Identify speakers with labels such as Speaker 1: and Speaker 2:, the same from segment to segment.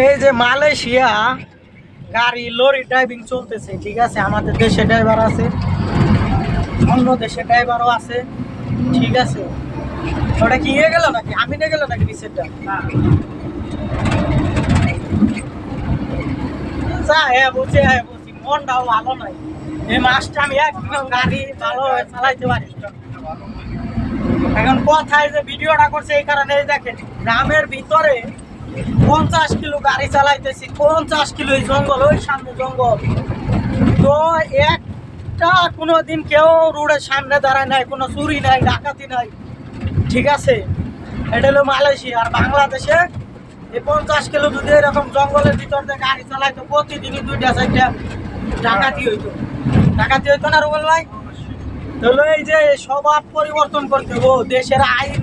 Speaker 1: এই যে মালয়েশিয়া গাড়ি লরি ড্রাইভিং চলতেছে ঠিক আছে? আমাদের দেশে ড্রাইভার আছে অন্য দেশে ড্রাইভারও আছে ঠিক আছে? ওটা কি ইয়ে গেল নাকি? আমি নিয়ে গেল নাকি যা হ্যাঁ বলছি হ্যাঁ বলছি মনটাও ভালো নাই। এই মাসটা আমি একদম গাড়ি ভালো চালাইতে পারি। এখন কথায় যে ভিডিওটা করছে এই কারণে দেখেন গ্রামের ভিতরে পঞ্চাশ কিলো গাড়ি চালাইতেছি, পঞ্চাশ কিলো জঙ্গল, ওই সামনে জঙ্গল। তো একটা কোনো দিন কেউ রোডের সামনে দাঁড়ায় নাই, কোনো চুরি নাই, ডাকাতি নাই। ঠিক আছে? এটা হলো মালয়েশিয়া আর বাংলাদেশে এই পঞ্চাশ কিলো যদি এরকম জঙ্গলের ভিতর দিয়ে গাড়ি চালাইতো, প্রতিদিনই দুইটা, চারটা ডাকাতি হইতো। ডাকাতি হইতো না রুবেল ভাই হলো এই যে স্বভাব পরিবর্তন করতে হব, দেশের আইন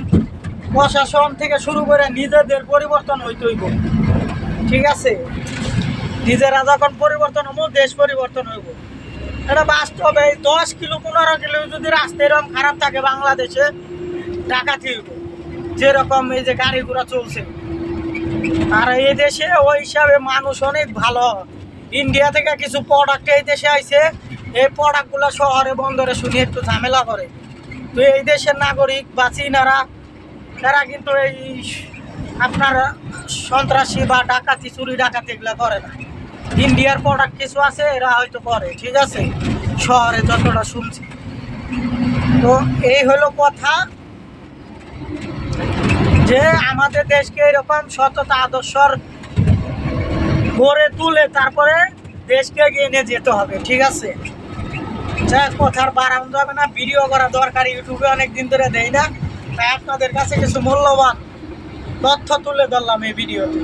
Speaker 1: প্রশাসন থেকে শুরু করে নিজেদের পরিবর্তন হইতে হইব। ঠিক আছে? নিজেরা যখন পরিবর্তন হব দেশ পরিবর্তন হইব। এটা বাস্তব দশ কিলো, পনেরো কিলো যদি রাস্তা এরকম খারাপ থাকে বাংলাদেশে, ডাকাতি হইব। যেরকম এই যে গাড়ি ঘোড়া চলছে। আর এই দেশে ওই হিসাবে মানুষ অনেক ভালো। ইন্ডিয়া থেকে কিছু প্রোডাক্ট এই দেশে আইছে। এই প্রোডাক্টগুলো শহরে, বন্দরে শুনি একটু ঝামেলা করে। তো এই দেশের নাগরিক বা চীনারা তারা কিন্তু এই আপনার সন্ত্রাসী বা ডাকাতি, চুরি, ডাকাতি এগুলো করে না। ইন্ডিয়ার প্রোডাক্ট কিছু আছে, এরা হয়তো করে, ঠিক আছে? শহরে যতটা শুনছি। তো এই হলো কথা যে আমাদের দেশকে এরকম সততা, আদর্শর গড়ে তুলে তারপরে দেশকে এগিয়ে নিয়ে যেতে হবে, ঠিক আছে? যা কথার বাড়ানো যাবে না, ভিডিও করা দরকার, ইউটিউবে অনেক দিন ধরে দেয় না। তাই আপনাদের কাছে কিছু মূল্যবান তথ্য তুলে ধরলাম এই ভিডিওতে।